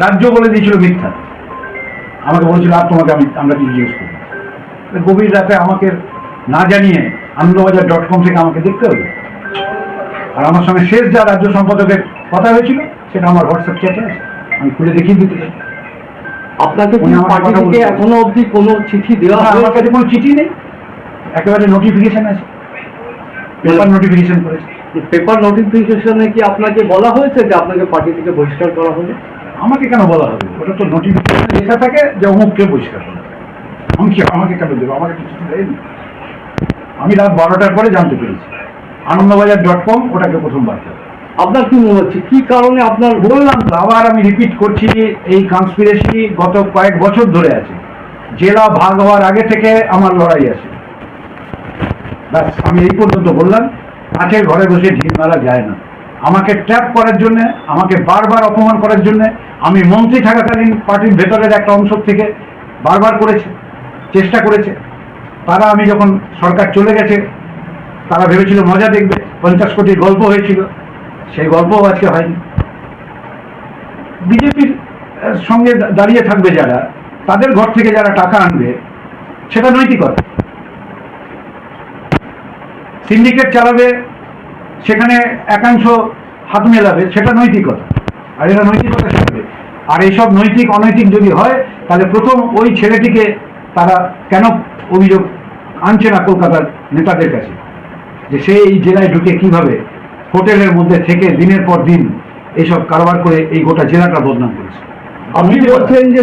রাজ্য বলে দিয়েছিল মিথ্যা। আমাকে বলেছিল আর তোমাকে আমি আমরা কি জিজ্ঞেস করি গভীর রাতে আমাকে না জানিয়ে আনন্দবাজার ডট কম থেকে আমাকে দেখতে হবে আর আমার সঙ্গে শেষ যা রাজ্য সম্পাদকের কথা হয়েছিল সেটা আমার হোয়াটসঅ্যাপ চ্যাটে আছে। আমি খুলে দেখিয়ে দিতে আপনাকে পার্টি থেকে এখনও অবধি কোনো চিঠি দেওয়া আমার কাছে কোনো চিঠি নেই। একেবারে নোটিফিকেশন আছে। পেপার নোটিফিকেশন করেছে। পেপার নোটিফিকেশনে কি আপনাকে বলা হয়েছে যে আপনাকে পার্টি থেকে বহিষ্কার করা হবে আমাকে কেন বলা হবে? ওটা তো নোটিফিকেশন লেখা থাকে যে অমুককে পরিষ্কার করা আমি কি আমাকে কেন দেবো? আমাকে কিছু দেয়নি। আমি রাত বারোটার পরে জানতে পেরেছি। আনন্দবাজার ডট কম ওটাকে প্রথম বার্তা আপনার কি মনে হচ্ছে? কি কারণে আপনার বললাম তো আবার আমি রিপিট করছি এই কনস্পিরেসি গত কয়েক বছর ধরে আছে। জেলা ভাগ হওয়ার আগে থেকে আমার লড়াই আছে। ব্যাস আমি এই পর্যন্ত বললাম কাঠের ঘরে বসে ঢিল মারা যায় না। আমাকে ট্র্যাপ করার জন্যে আমাকে বারবার অপমান করার জন্য আমি মন্ত্রী থাকাকালীন পার্টির ভেতরের একটা অংশ থেকে বারবার করেছে, চেষ্টা করেছে। তারা আমি যখন সরকার চলে গেছে, তারা ভেবেছিল, মজা দেখবে, পঞ্চাশ কোটির গল্প হয়েছিল। সেই গল্পও আজকে হয়নি। বিজেপির সঙ্গে দাঁড়িয়ে থাকবে যারা, তাদের ঘর থেকে যারা টাকা আনবে, সেটা নৈতিকতা। সিন্ডিকেট চালাবে, সেখানে একাংশ হাত মেলাবে, সেটা নৈতিকতা। আর এরা নৈতিকতা আর এইসব নৈতিক অনৈতিক যদি হয় তাহলে প্রথম ওই ছেলেটিকে তারা কেন অভিযোগ আনছে না কলকাতার নেতাদের কাছে? যে সে এই জেলায় ঢুকে কীভাবে হোটেলের মধ্যে থেকে দিনের পর দিন এইসব কারবার করে এই গোটা জেলাটা বদনাম করেছে? আপনি বলছেন যে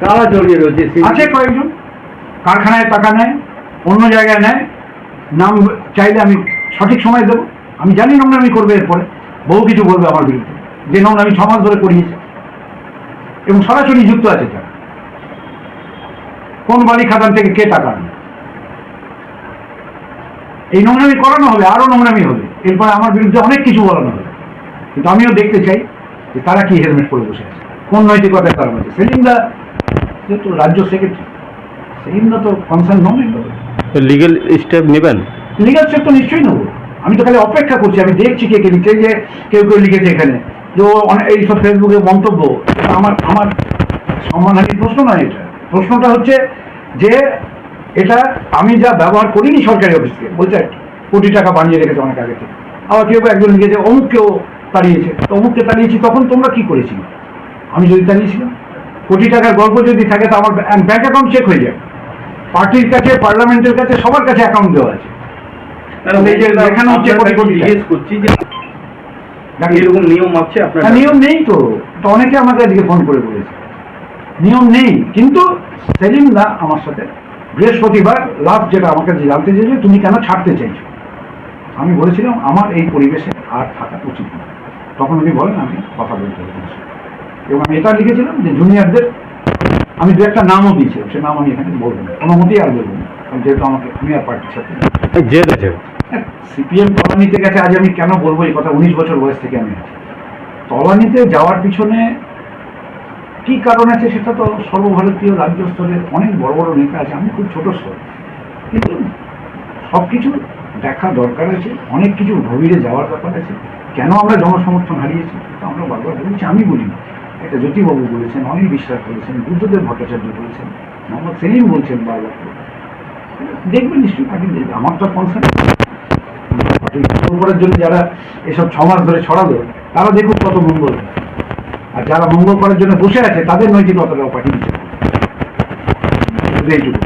কারা জড়িয়ে রয়েছে আছে কয়েকজন। কারখানায় টাকা নেয় অন্য জায়গায় নেয়। নাম চাইলে আমি সঠিক সময় দেবো। আমি জানি নোংরামি করবে এরপরে। বহু কিছু বলবে আমার বিরুদ্ধে। যে নোংরামি ছ মাস ধরে করিয়েছে এবং সরাসরি যুক্ত আছে তারা কোন বাড়ি খাদান থেকে কে টাকা এই নোংরামি করানো হবে আরও নোংরামি হবে। এরপরে আমার বিরুদ্ধে অনেক কিছু বলানো হবে। কিন্তু আমিও দেখতে চাই যে তারা কি হেলমেট পরে বসে আছে। কোন নৈতিকতায় তার মধ্যে সেলিমদা যেহেতু রাজ্য সেক্রেটারি সেলিমদা তো কনসার্ন নন লিগেল স্টেপ নেবেন? লিগাল স্টেপ তো নিশ্চয়ই নেব। আমি তো খালি অপেক্ষা করছি আমি দেখছি কে কে এই যে কেউ কেউ লিখেছে এখানে। যে এইসব ফেসবুকে মন্তব্য। আমার আমার সম্মানহানির প্রশ্ন নয় এটা। প্রশ্নটা হচ্ছে যে এটা আমি যা ব্যবহার করিনি সরকারি অফিসকে বলছে কোটি টাকা বানিয়ে রেখেছে অনেক আগে থেকে। আবার কেউ একজন লিখেছে অমুককেও তাড়িয়েছে। তো অমুককে তাড়িয়েছি তখন তোমরা কি করেছিলে? আমি যদি তাড়িয়েছিলাম। কোটি টাকার গল্প যদি থাকে তো আমার ব্যাংক অ্যাকাউন্ট চেক হয়ে যাবে পার্টির কাছে পার্লামেন্টের কাছে সবার কাছে অ্যাকাউন্ট দেওয়া আছে। জিজ্ঞেস করছি যে নাকি এরকম নিয়ম আছে আপনার নিয়ম নেই তো। তো অনেকে আমাকে আজকে ফোন করে বলেছে। নিয়ম নেই। কিন্তু সেলিম দা আমার সাথে বৃহস্পতিবার লাভ যেটা আমাকে জানতে চেয়েছে তুমি কেন ছাড়তে চাইছো? আমি বলেছিলাম আমার এই পরিবেশে আর থাকা উচিত না। তখন উনি বলেন আমি কথা বলতে এবং আমি এটা লিখেছিলাম যে জুনিয়রদের আমি দু একটা নামও দিয়েছিলাম। সে নাম আমি এখানে বলব না। কোনো মতেই আর বলব না। যেহেতু আমাকে আমি আর পার্টির সাথে জেদ আছে সিপিএম তলানিতে গেছে, আজ আমি কেন বলব এই কথা? উনিশ বছর বয়স থেকে আমি আছি। তলানিতে যাওয়ার পিছনে কি কারণ আছে সেটা তো সর্বভারতীয় রাজ্য স্তরের অনেক বড় বড় নেতা আছে, আমি খুব ছোট স্তর। কিন্তু সব কিছু দেখা দরকার আছে, অনেক কিছু গভীরে যাওয়ার ব্যাপার আছে। কেন আমরা জনসমর্থন হারিয়েছি? তো আমরা বারবার বলেছি, আমি বলি না এটা জ্যোতিবাবু বলেছেন, অনিল বিশ্বাস বলেছেন, বুদ্ধদেব ভট্টাচার্য বলেছেন, মোহাম্মদ সেলিম বলছেন বারবার। দেখবেন নিশ্চয়ই দেখবে। আমার তো কনসার্ন পার্টি মঙ্গল করার জন্য যারা এসব ছমাস মাস ধরে ছড়াবে, তারা দেখুন কত মঙ্গল। আর যারা মঙ্গল করার জন্য বসে আছে, তাদের নৈতিকতাটাও পাঠিয়ে দিচ্ছে এইটুকু।